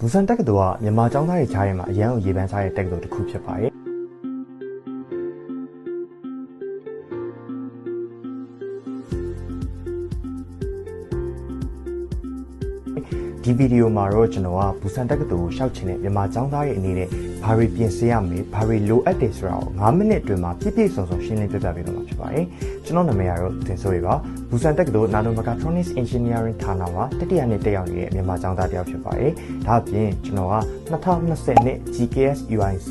ဘူဆန်တက္ကသိုလ်ကမြန်မာကျောင်းသားတွေကြားထဲမှာအရန်ကိုရေပန်းစားတဲ့တက္ကသိုလ်တစ်ခုဖြစ်ပါတယ်ဒီဗီဒီယိုမှာတော့ကျွန်တော်ကဘူဆန်တက္ကသိုလ်ကိုရှောက်ချင်တဲ့မြန်မာကျောင်းသားတွေအနေနဲ့ ဘာတွေပြင်ဆင်ရမလဲဘာတွေလိုအပ်တယ်ဆိုတာကို9မိနစ်အတွင်းမှာပြည့်ပြည့်စုံစုံရှင်းလင်းပြပြပေးတော့မှာဖြစ်ပါတယ်ကျွန်တော်နာမည်ကတော့တင်စိုးရေပါဘူဆန်တက္ကသိုလ် Nano Mechatronics Engineering ဌာနမှာတတိယနှစ်တက်ရောက်နေတဲ့မြန်မာကျောင်းသားတစ်ယောက်ဖြစ်ပါတယ်ဒါအပြင်ကျွန်တော်က2020နှစ် GKS UIC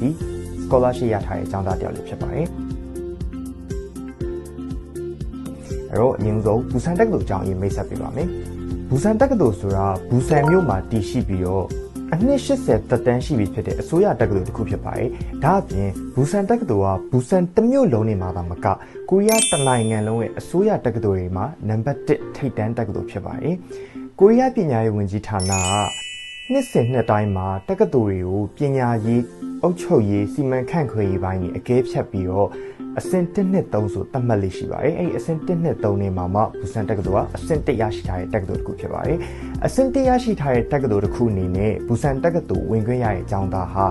scholarship ရထားတဲ့ကျောင်းသားတစ်ယောက်လည်းဖြစ်ပါတယ်အဲ့တော့အရင်ဆုံးဘူဆန်တက္ကသိုလ်အကြောင်းအရင်မိတ်ဆက်ပေးပါမယ်ဘူဆန်တက္ကသိုလ်ဆိုတာဘူဆန်မြို့မှာတည်ရှိပြီးတော့ အနှစ်80တက်တန်းရှိပြီဖြစ်တဲ့အစိုးရတက္ကသိုလ်တစ်ခုဖြစ်ပါတယ်။ဒါအပြင်ဘူဆန်တက္ကသိုလ်ကဘူဆန်တစ်မြို့လုံးနေမှာသာမကကိုရီးယားတစ်နိုင်ငံလုံးရဲ့အစိုးရတက္ကသိုလ်တွေမှာနံပါတ်1ထိပ်တန်းတက္ကသိုလ်ဖြစ်ပါတယ်။ကိုရီးယားပညာရေးဝန်ကြီးဌာနကနှစ်စဉ်နှစ်တိုင်းမှာတက္ကသိုလ်တွေကိုပညာရေးအုပ်ချုပ်ရေးစီမံခန့်ခွဲရေးပိုင်းတွေအကဲဖြတ်ပြီးတော့ အဆင့်1နှစ်3ဆိုသတ်မှတ်လေးရှိပါတယ်။အဲ့ဒီအဆင့်1နှစ်3နေမှာမှဘူဆန်တက္ကသိုလ်ကအဆင့်1ရရှိထားတဲ့တက္ကသိုလ်တစ်ခုဖြစ်ပါတယ်။အဆင့်1ရရှိထားတဲ့တက္ကသိုလ်တစ်ခုအနေနဲ့ဘူဆန်တက္ကသိုလ်ဝင်ခွင့်ရတဲ့အကြောင်းသားဟာ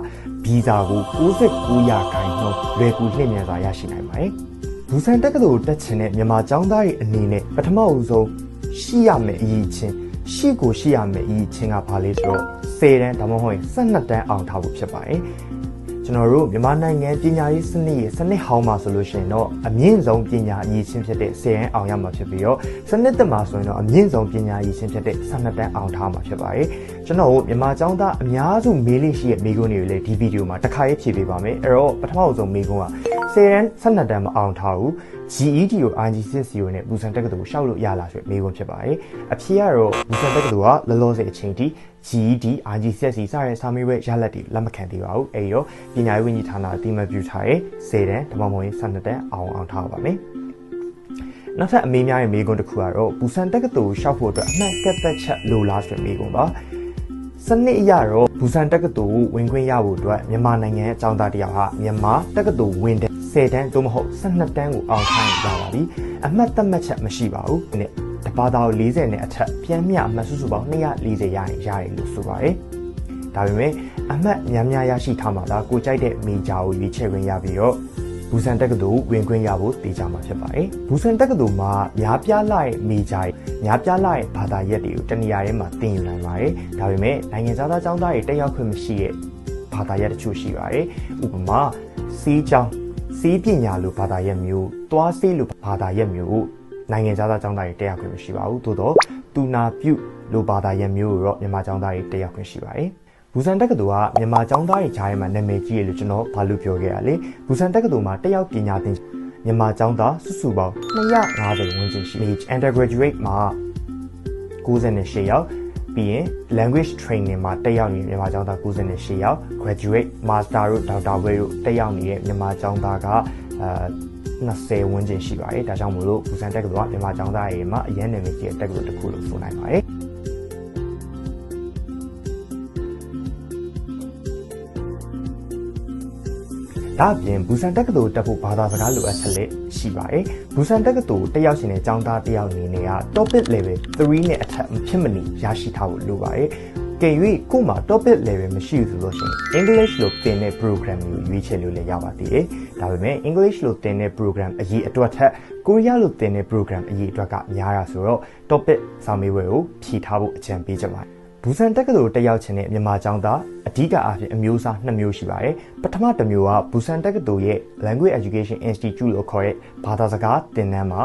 ဗီဇာကို69ရာခိုင်နှုန်းလွယ်ကူလျင်မြန်စွာရရှိနိုင်ပါတယ်။ဘူဆန်တက္ကသိုလ်တက်ချင်တဲ့မြန်မာကျောင်းသားတွေအနေနဲ့ပထမအဦးဆုံးရှိရမယ့်အရေးချင်းရှိကိုရှိရမယ့်အရေးချင်းကဘာလဲဆိုတော့10တန်းဒါမှမဟုတ်12တန်းအောင်ထားဖို့ဖြစ်ပါတယ်။ ကျွန်တော်တို့မြန်မာနိုင်ငံပညာရေးစနစ်ရဲ့စနစ်ဟောင်းမှာဆိုလို့ရှိရင်တော့အမြင့်ဆုံးပညာအရေးချင်းဖြစ်တဲ့10ရန်အောင်ရမှာဖြစ်ပြီးတော့စနစ်တမှာဆိုရင်တော့အမြင့်ဆုံးပညာအရေးချင်းဖြစ်တဲ့12တန်းအောင်ထားမှာဖြစ်ပါတယ်ကျွန်တော်တို့မြန်မာကျောင်းသားအများစုမေးလို့ရှိတဲ့မေးခွန်းတွေကိုလည်းဒီဗီဒီယိုမှာတစ်ခါရေးဖြေပေးပါမယ်အဲ့တော့ပထမဆုံးမေးခွန်းက10ရန်12တန်းမအောင်ထားဘူး GED ကို IGCSE ကိုနဲ့ဘူဆန်တက္ကသိုလ်ကိုရှောက်လို့ရလာဆိုမေးခွန်းဖြစ်ပါတယ်အဖြေကတော့ဘူဆန်တက္ကသိုလ်ကလောလောဆယ်အချိန်ထိ GED IGCSE စတဲ့စာမေးပွဲရလဒ်တွေလက်မခံသေးပါဘူးအဲဒီတော့ပညာရေးဝန်ကြီးဌာနအတိအမှတ်ပြုထားတဲ့10တန်းဒါမှမဟုတ်12တန်းအောင်အောင်ထားပါမယ်နောက်ထပ်အမေးများရဲ့မေးခွန်းတစ်ခုကတော့ဘူဆန်တက္ကသိုလ်ရှောက်ဖို့အတွက်အမှန်ကတ်သက်ချက်လိုလားဆိုတဲ့မေးခွန်းပါစနစ်အရတော့ဘူဆန်တက္ကသိုလ်ဝင်ခွင့်ရဖို့အတွက်မြန်မာနိုင်ငံအကြောင်းသားတယောက်ဟာမြန်မာတက္ကသိုလ်ဝင်တဲ့ 10တန်းသို့မဟုတ်12တန်းကိုအောင်ခိုင်းရပါပြီအမှတ်သက်မှတ်ချက်မရှိပါဘူးဒီနေ့တပါတာကို40နဲ့အထက်ပြန်မြအမှတ်စုစုပေါင်း240ရရင်ရတယ်လို့ဆိုပါတယ်ဒါပေမဲ့အမှတ်များများရရှိထားမှသာကိုကြိုက်တဲ့မေဂျာကိုရွေးချယ်ခွင့်ရပြီးတော့ဘူဆန်တက္ကသိုလ်ဝင်ခွင့်ရဖို့တည်ကြမှာဖြစ်ပါတယ်။ဘူဆန်တက္ကသိုလ်မှာများပြားလာတဲ့မေဂျာများပြားလာတဲ့ဘာသာရပ်တွေကိုတနေရာထဲမှာသင်ယူနိုင်ပါတယ်။ဒါပေမဲ့နိုင်ငံသားကျောင်းသားတွေတက်ရောက်ခွင့်မရှိတဲ့ဘာသာရပ်တချို့ရှိပါတယ်။ဥပမာစီးကျောင်း စီးပညာလိုဘာသာရပ်မျိုး၊သွားစေးလိုဘာသာရပ်မျိုးကိုနိုင်ငံသားသားကျောင်းသားတွေတက်ရောက်ခွင့်မရှိပါဘူး။သို့တော့တူနာပြုလိုဘာသာရပ်မျိုးကိုတော့မြန်မာကျောင်းသားတွေတက်ရောက်ခွင့်ရှိပါတယ်။ဘူဆန်တက္ကသိုလ်ကမြန်မာကျောင်းသားတွေကြားထဲမှာနာမည်ကြီးရလို့ကျွန်တော်ဘာလို့ပြောခဲ့ရလဲဘူဆန်တက္ကသိုလ်မှာတက်ရောက်ပညာသင်မြန်မာကျောင်းသားစုစုပေါင်း250ဝန်းကျင်ရှိနေ undergraduate မှာ98ယောက် ပြီးရင် language training မှာတက်ရောက်နေတဲ့မြန်မာကျောင်းသား98ယောက် graduate master တို့ doctor ဘွဲတို့တက်ရောက်နေတဲ့မြန်မာကျောင်းသားကအာ20ဝန်းကျင်ရှိပါတယ်ဒါကြောင့်မို့လို့ဘူဆန်တက္ကသိုလ်ကမြန်မာကျောင်းသားတွေမှာအရင်နာမည်ကြီးတဲ့တက္ကသိုလ်တစ်ခုလို့ဆိုနိုင်ပါတယ် ဒါအပြင်ဘူဆန်တက္ကသိုလ်တက်ဖို့ဘာသာစကားလိုအပ်ချက်လည်းရှိပါတယ်။ဘူဆန်တက္ကသိုလ်တက်ရောက်ရှင်တဲ့ကျောင်းသားတယောက်အနေနဲ့က topic level 3နဲ့အထက်ဖြစ်မနေရရှိထားဖို့လိုပါတယ်။ကဲ၍ကို့မှာ topic level မရှိဘူးဆိုလို့ရှိရင် English လို့သင်တဲ့ program ကိုရွေးချယ်လို့လည်းရပါသေးတယ်။ဒါပေမဲ့ English လို့သင်တဲ့ program အရေးအတွက်ထက်ကိုရီးယားလို့သင်တဲ့ program အရေးအတွက်ကများတာဆိုတော့ topic စာမေးပွဲကိုဖြေထားဖို့အကြံပေးချင်ပါတယ် ဘူဆန်တက္ကသိုလ်တက်ရောက်ခြင်းနဲ့မြန်မာကျောင်းသားအဓိကအားဖြင့်အမျိုးအစားနှစ်မျိုးရှိပါတယ်။ပထမတစ်မျိုးကဘူဆန်တက္ကသိုလ်ရဲ့ Language Education Institute လို့ခေါ်တဲ့ဘာသာစကားသင်တန်းမှာ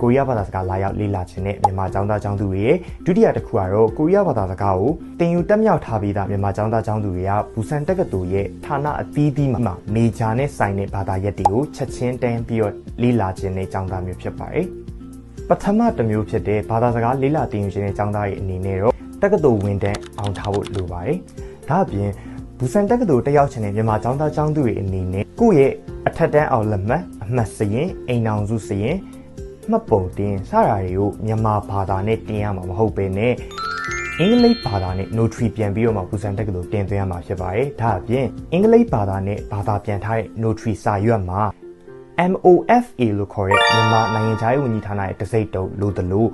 ကိုရီးယားဘာသာစကားလာရောက်လေ့လာခြင်းနဲ့မြန်မာကျောင်းသားကျောင်းသူတွေရဲ့ဒုတိယတစ်ခုကတော့ကိုရီးယားဘာသာစကားကိုသင်ယူတက်မြောက်ထားပြီးသားမြန်မာကျောင်းသားကျောင်းသူတွေကဘူဆန်တက္ကသိုလ်ရဲ့ဌာနအသီးသီးမှာမေဂျာနဲ့ဆိုင်တဲ့ဘာသာရပ်တွေကိုချက်ချင်းတန်းပြီးတော့လေ့လာခြင်းနဲ့ကျောင်းသားမျိုးဖြစ်ပါတယ်။ပထမတစ်မျိုးဖြစ်တဲ့ဘာသာစကားလေ့လာသင်ယူခြင်းနဲ့ကျောင်းသားရဲ့အနေနဲ့တော့ တက္ကသိုလ်ဝင်တန်းအောင်ထားဖို့လိုပါတယ်။ဒါအပြင်ဘူဆန်တက္ကသိုလ်တက်ရောက်ချင်တဲ့မြန်မာကျောင်းသားကျောင်းသူတွေအနေနဲ့ကိုယ့်ရဲ့အထက်တန်းအောင်လက်မှတ်အမှတ်စရင်အိမ်အောင်စုစရင်မှတ်ပုံတင်စတာတွေကိုမြန်မာဘာသာနဲ့တင်ရမှာမဟုတ်ပဲနဲ့အင်္ဂလိပ်ဘာသာနဲ့ notary ပြန်ပြီးတော့မှပူဇန်တက္ကသိုလ်တင်သွင်းရမှာဖြစ်ပါတယ်။ဒါအပြင်အင်္ဂလိပ်ဘာသာနဲ့ဘာသာပြန်ထားတဲ့ notary စာရွက်မှာ MOFA လို့ခေါ်တဲ့မြန်မာနိုင်ငံခြားရေးဝန်ကြီးဌာနရဲ့တစိမ့်တုံးလို့တလို့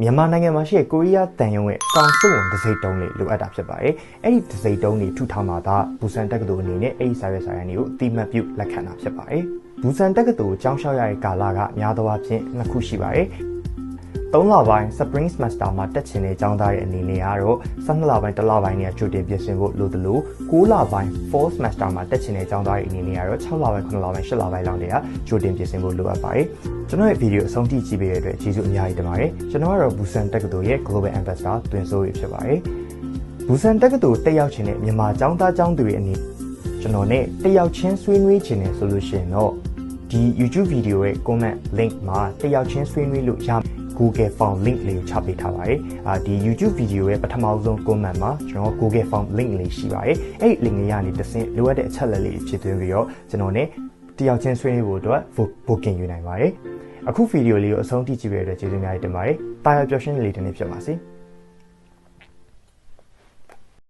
မြန်မာနိုင်ငံမှာရှိတဲ့ကိုရီးယားတန်ယုံရဲ့ကောင်စစ်ဝင်တစ်စိတ်တုံးလေးလိုအပ်တာဖြစ်ပါတယ်။အဲ့ဒီတစ်စိတ်တုံးလေးထူထောင်မှာသာဘူဆန်တက္ကသိုလ်အနေနဲ့အဲ့ဒီစာရွက်စာတမ်းတွေကိုအတိမတ်ပြုလက်ခံတာဖြစ်ပါတယ်။ဘူဆန်တက္ကသိုလ်ကျောင်းလျှောက်ရတဲ့ကာလကများသောအားဖြင့်နှစ်ခုရှိပါတယ်။ 3လပိုင်း Spring Semester မှာတက်ချင်တဲ့ကျောင်းသားရဲ့အနေနဲ့ကတော့12လပိုင်း1လပိုင်းနဲ့ကြိုတင်ပြင်ဆင်ဖို့လိုသလို9လပိုင်း Fall Semester မှာတက်ချင်တဲ့ကျောင်းသားရဲ့အနေနဲ့ကတော့6လပိုင်း9လပိုင်း10လပိုင်းလောက်တည်းကကြိုတင်ပြင်ဆင်ဖို့လိုအပ်ပါတယ်။ကျွန်တော်ရဲ့ဗီဒီယိုအဆုံးထိကြည့်ပေးတဲ့အတွက်ကျေးဇူးအများကြီးတင်ပါတယ်။ကျွန်တော်ကတော့ Busan တက္ကသိုလ်ရဲ့ Global Ambassador တွင်ဆိုးရဖြစ်ပါတယ်။ Busan တက္ကသိုလ်တက်ရောက်ခြင်းနဲ့မြန်မာကျောင်းသားကျောင်းသူတွေအနေကျွန်တော်နဲ့တက်ရောက်ချင်းဆွေးနွေးခြင်းနဲ့ဆိုလို့ရှိရင်တော့ ဒီ YouTube ဗီဒီယိုရဲ့ comment link မှာတက်ရောက်ချင်းဆွေးနွေးလို့ရ Google Form link လေးကိုချပေးထားပါတယ်။အာဒီ YouTube ဗီဒီယိုရဲ့ပထမဆုံး comment မှာကျွန်တော် Google Form link လေးရှိပါတယ်။အဲ့ဒီ link လေးကနေတစ်ဆင့်လိုအပ်တဲ့အချက်လက်လေးဖြည့်သွင်းပြီးတော့ကျွန်တော် ਨੇ တယောက်ချင်းဆွေးနွေးဖို့အတွက် booking ယူနိုင်ပါတယ်။အခုဗီဒီယိုလေးကိုအဆုံးထိကြည့်ပေးတဲ့အတွက်ကျေးဇူးများတင်ပါတယ်။တာယာပျော်ရွှင်လေးတစ်နေ့ဖြစ်ပါစေ။